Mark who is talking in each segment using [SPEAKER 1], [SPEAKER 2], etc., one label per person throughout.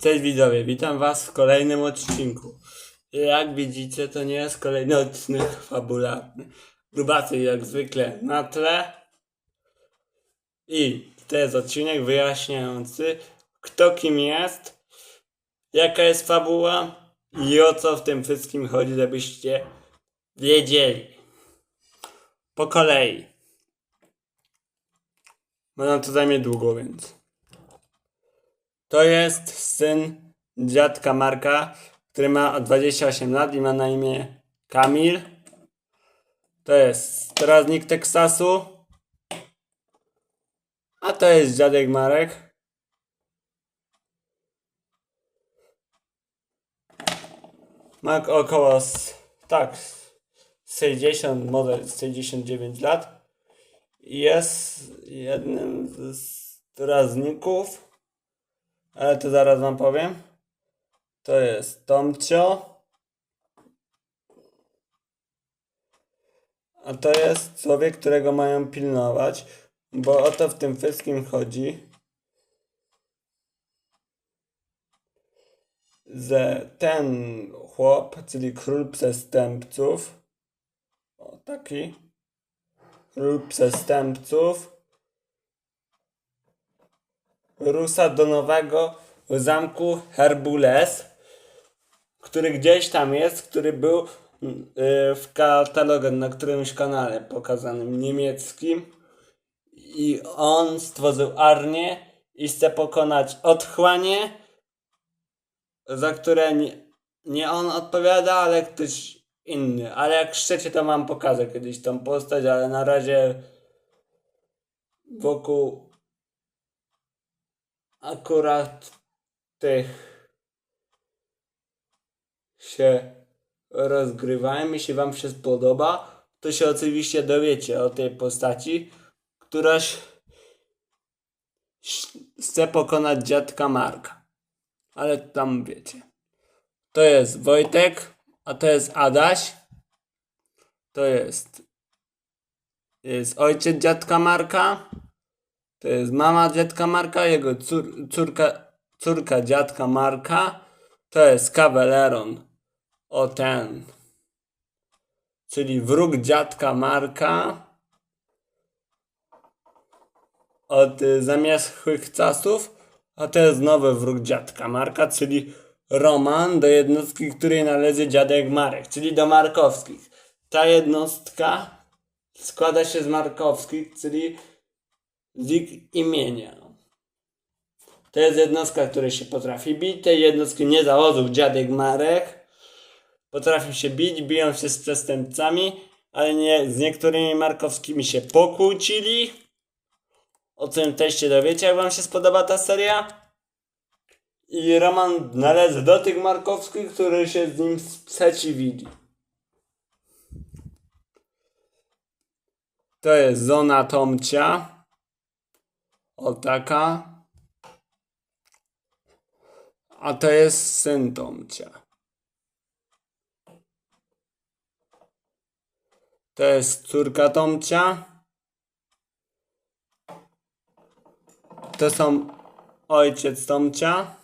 [SPEAKER 1] Cześć widzowie, witam was w kolejnym odcinku. Jak widzicie, to nie jest kolejny odcinek fabularny. Grubasy jak zwykle na tle. I to jest odcinek wyjaśniający, kto kim jest, jaka jest fabuła i o co w tym wszystkim chodzi, żebyście wiedzieli. Po kolei. Bo nam to zajmie długo, więc. To jest syn dziadka Marka, który ma 28 lat i ma na imię Kamil. To jest strażnik Teksasu. A to jest dziadek Marek. Ma około tak 60, może 69 lat. Jest jednym z strażników ale to zaraz wam powiem. To jest Tomcio. A to jest człowiek, którego mają pilnować, bo o to w tym wszystkim chodzi. Że ten chłop, czyli król przestępców, o taki, król przestępców, rusza do nowego zamku Herbules, który gdzieś tam jest, który był mm, y, w katalogu na którymś kanale pokazanym niemieckim i on stworzył armię i chce pokonać otchłanie, za które nie, nie on odpowiada, ale ktoś inny. Ale jak chcecie, to mam pokażę kiedyś tą postać, ale na razie wokół akurat tych się rozgrywałem. Jeśli Wam się spodoba, to się oczywiście dowiecie o tej postaci, któraś chce pokonać dziadka Marka. Ale tam wiecie. To jest Wojtek, a to jest Adaś. To jest, jest ojciec dziadka Marka. To jest mama dziadka Marka, jego cór, córka, córka dziadka Marka. To jest Kaweleron. O ten. Czyli wróg dziadka Marka. Od y, czasów. A to jest nowy wróg dziadka Marka, czyli Roman, do jednostki, której należy dziadek Marek, czyli do Markowskich. Ta jednostka składa się z Markowskich, czyli z ich imienia. To jest jednostka, która się potrafi bić. Tej jednostki nie założył dziadek Marek. Potrafią się bić, biją się z przestępcami, ale nie, z niektórymi markowskimi się pokłócili. O tym też się dowiecie, jak wam się spodoba ta seria. I Roman należy do tych markowskich, którzy się z nim sprzeciwili. To jest zona Tomcia. O taka. A to jest syn Tomcia. To jest córka Tomcia. To są ojciec Tomcia.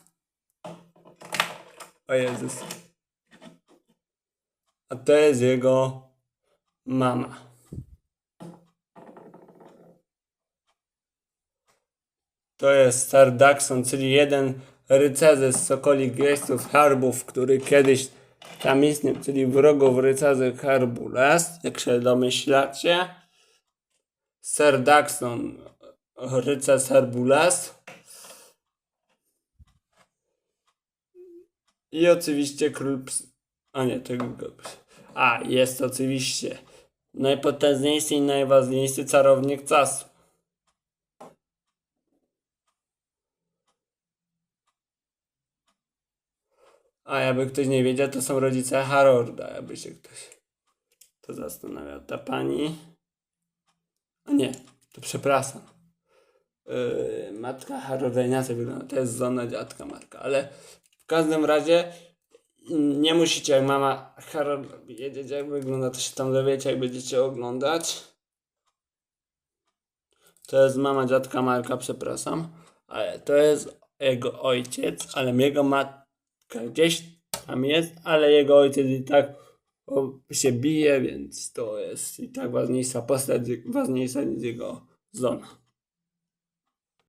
[SPEAKER 1] O Jezus. A to jest jego mama. To jest Sir Daxon, czyli jeden rycerzy z Sokolich Jeźdźców Harbów, który kiedyś tam istniał, czyli wrogów rycerzy Herbules, jak się domyślacie. Sir Daxon, rycerz Herbules. I oczywiście król... Ps- A nie, tego... A, jest oczywiście najpotężniejszy i najważniejszy czarownik czasu. A jakby ktoś nie wiedział, to są rodzice Harolda, jakby się ktoś to zastanawiał. Ta pani. A nie, to przepraszam. Yy, matka Harolda inaczej wygląda. To jest zona dziadka Marka, ale w każdym razie nie musicie jak mama Harolda wiedzieć jak wygląda, to się tam dowiecie jak będziecie oglądać. To jest mama dziadka Marka, przepraszam. Ale to jest jego ojciec, ale jego matka gdzieś tam jest, ale jego ojciec i tak się bije, więc to jest i tak ważniejsza postać, ważniejsza niż jego żona.